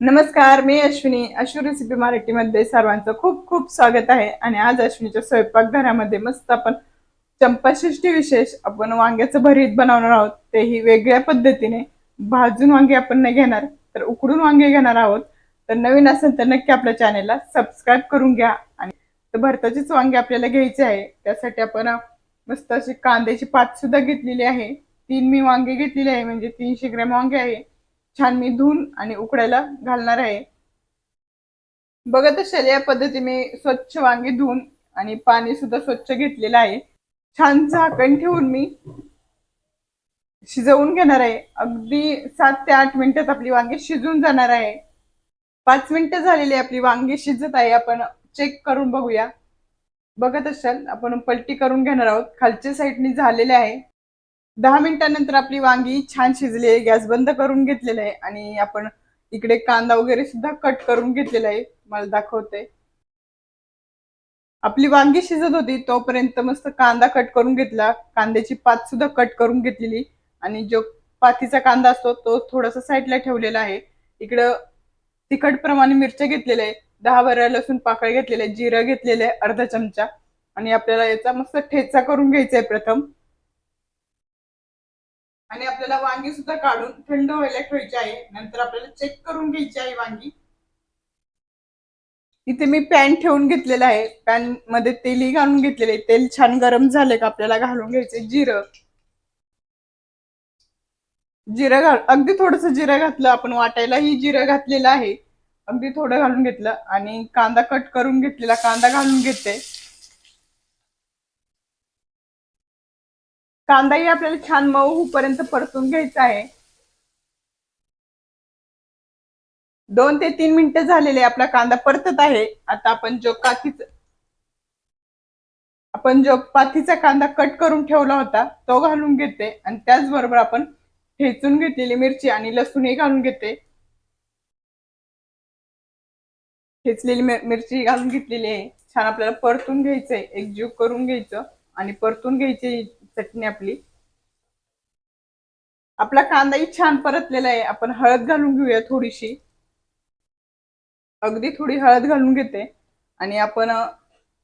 नमस्कार मी अश्विनी. अश्विनी रेसिपी मराठीमध्ये सर्वांचं खूप खूप स्वागत आहे. आणि आज अश्विनीच्या स्वयंपाकघरामध्ये मस्त आपण चंपाषष्ठी विशेष आपण वांग्याचं भरीत बनवणार आहोत. तेही वेगळ्या पद्धतीने. भाजून वांगे आपण नाही घेणार तर उकडून वांगे घेणार आहोत. तर नवीन असेल तर नक्की आपल्या चॅनेलला सबस्क्राईब करून घ्या. आणि तर भरताचीच वांगे आपल्याला घ्यायचे आहे. त्यासाठी आपण मस्त अशी कांद्याची पात सुद्धा घेतलेली आहे. तीन मी वांगे घेतलेली आहे म्हणजे तीनशे ग्रॅम वांगे आहे. छान मी धुवून आणि उकडायला घालणार आहे. बघत असेल या पद्धतीने स्वच्छ वांगी धुवून आणि पाणी सुद्धा स्वच्छ घेतलेलं आहे. छान झाकण ठेवून मी शिजवून घेणार आहे. अगदी सात ते आठ मिनिटात आपली वांगी शिजून जाणार आहे. पाच मिनिटं झालेली आपली वांगी शिजत आहे. आपण चेक करून बघूया. बघत असाल आपण पलटी करून घेणार आहोत. खालच्या साईडनी झालेले आहे. दहा मिनिटानंतर आपली वांगी छान शिजली आहे गॅस बंद करून घेतलेला आहे आणि आपण इकडे कांदा वगैरे सुद्धा कट करून घेतलेला आहे. मला दाखवते. आपली वांगी शिजत होती तोपर्यंत मस्त कांदा कट करून घेतला. कांद्याची पात सुद्धा कट करून घेतलेली. आणि जो पातीचा कांदा असतो तो थोडासा साईडला ठेवलेला आहे. इकडं तिखट प्रमाणे मिरच्या घेतलेल्या आहे. दहा बारा लसूण पाकळ घेतलेले आहे जिरं घेतलेलं आहे अर्धा चमचा. आणि आपल्याला याचा मस्त ठेचा करून घ्यायचा आहे प्रथम. आणि आपल्याला वांगी सुद्धा काढून थंड व्हायला ठेवायची आहे. नंतर आपल्याला चेक करून घ्यायची आहे वांगी. इथे मी पॅन ठेवून घेतलेला आहे. पॅनमध्ये तेलही घालून घेतलेले आहे. तेल छान गरम झाले का आपल्याला घालून घ्यायचे जिरं. जिरं घाल अगदी थोडस जिरं घातलं. आपण वाटायलाही जिरं घातलेलं आहे. अगदी थोडं घालून घेतलं. आणि कांदा कट करून घेतलेला. कांदा घालून घेते. कांदाही आपल्याला छान मऊ होईपर्यंत परतून घ्यायचा आहे. दोन ते तीन मिनिटं झालेले आपला कांदा परतत आहे. आता आपण जो काथीच आपण जो पाथीचा कांदा कट करून ठेवला होता तो घालून घेते. आणि त्याचबरोबर आपण ठेचून घेतलेली मिरची आणि लसूणही घालून घेते. ठेचलेली मिरची घालून घेतलेली आहे. छान आपल्याला परतून घ्यायचंय. एकजीव करून घ्यायचं आणि परतून घ्यायची चटणी आपली. आपला कांदाही छान परतलेला आहे. आपण हळद घालून घेऊया थोडीशी. अगदी थोडी हळद घालून घेते. आणि आपण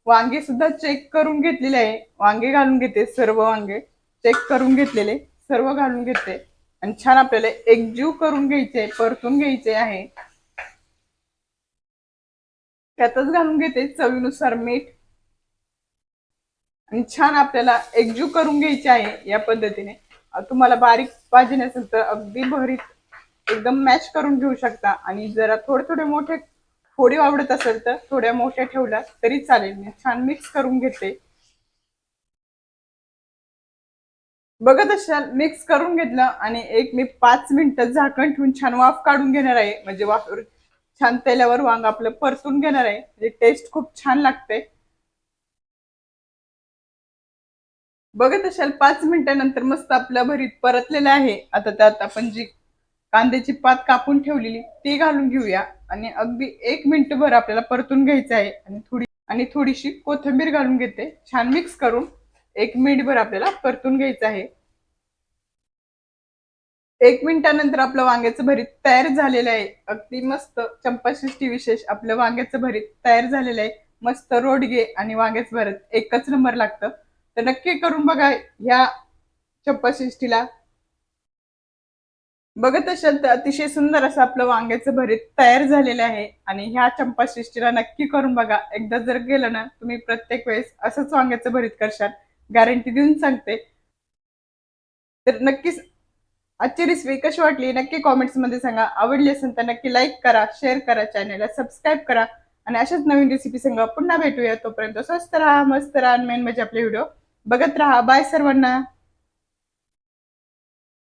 वांगे सुद्धा चेक करून घेतलेले आहे. वांगे घालून घेते सर्व वांगे. चेक करून घेतलेले सर्व घालून घेते. आणि छान आपल्याला एकजीव करून घ्यायचे परतून घ्यायचे आहे. त्यातच घालून घेते चवीनुसार मीठ. आणि छान आपल्याला एकजू करून घ्यायची आहे या पद्धतीने. तुम्हाला बारीक पाहिजे नसेल तर अगदी भरीत एकदम मॅच करून घेऊ शकता. आणि जरा थोडे थोडे मोठे फोडी आवडत असेल तर थोड्या मोठ्या ठेवल्या तरी चालेल. मी छान मिक्स करून घेते. बघत असाल मिक्स करून घेतलं आणि एक मी पाच मिनिटं झाकण ठेवून छान वाफ काढून घेणार आहे. म्हणजे वाफ छान तेलावर वांग आपलं परतून घेणार आहे. म्हणजे टेस्ट खूप छान लागते. बघत असाल पाच मिनिटानंतर मस्त आपल्या भरीत परतलेलं आहे. आता त्यात आपण जी कांद्याची पात कापून ठेवलेली ती घालून घेऊया. आणि अगदी एक मिनिट भर आपल्याला परतून घ्यायचं आहे. आणि थोडी आणि थोडीशी कोथिंबीर घालून घेते. छान मिक्स करून एक मिनिट भर आपल्याला परतून घ्यायचं आहे. एक मिनिटानंतर आपलं वांग्याचं भरीत तयार झालेलं आहे. अगदी मस्त चंपाषष्टी विशेष आपलं वांग्याचं भरीत तयार झालेलं आहे. मस्त रोडगे आणि वांग्याचं भरत एकच नंबर लागतं. तर नक्की करून बघा ह्या चप्पाशिष्टीला. बघत असाल तर अतिशय सुंदर असं आपलं वांग्याचं भरीत तयार झालेलं आहे आणि ह्या चंपासृष्टीला नक्की करून बघा. एकदा जर गेलं ना तुम्ही प्रत्येक वेळेस असंच वांग्याचं भरीत करशाल. गॅरंटी देऊन सांगते. तर नक्कीच आजची रेसिपी कशी वाटली नक्की कॉमेंट्समध्ये सांगा. आवडली असेल तर नक्की लाईक करा शेअर करा चॅनलला सबस्क्राईब करा. आणि अशाच नवीन रेसिपी सांगा पुन्हा भेटूया. तोपर्यंत स्वस्त राहा मस्त राहा मेन म्हणजे आपले व्हिडिओ बघत राहा. बाय सर्वांना.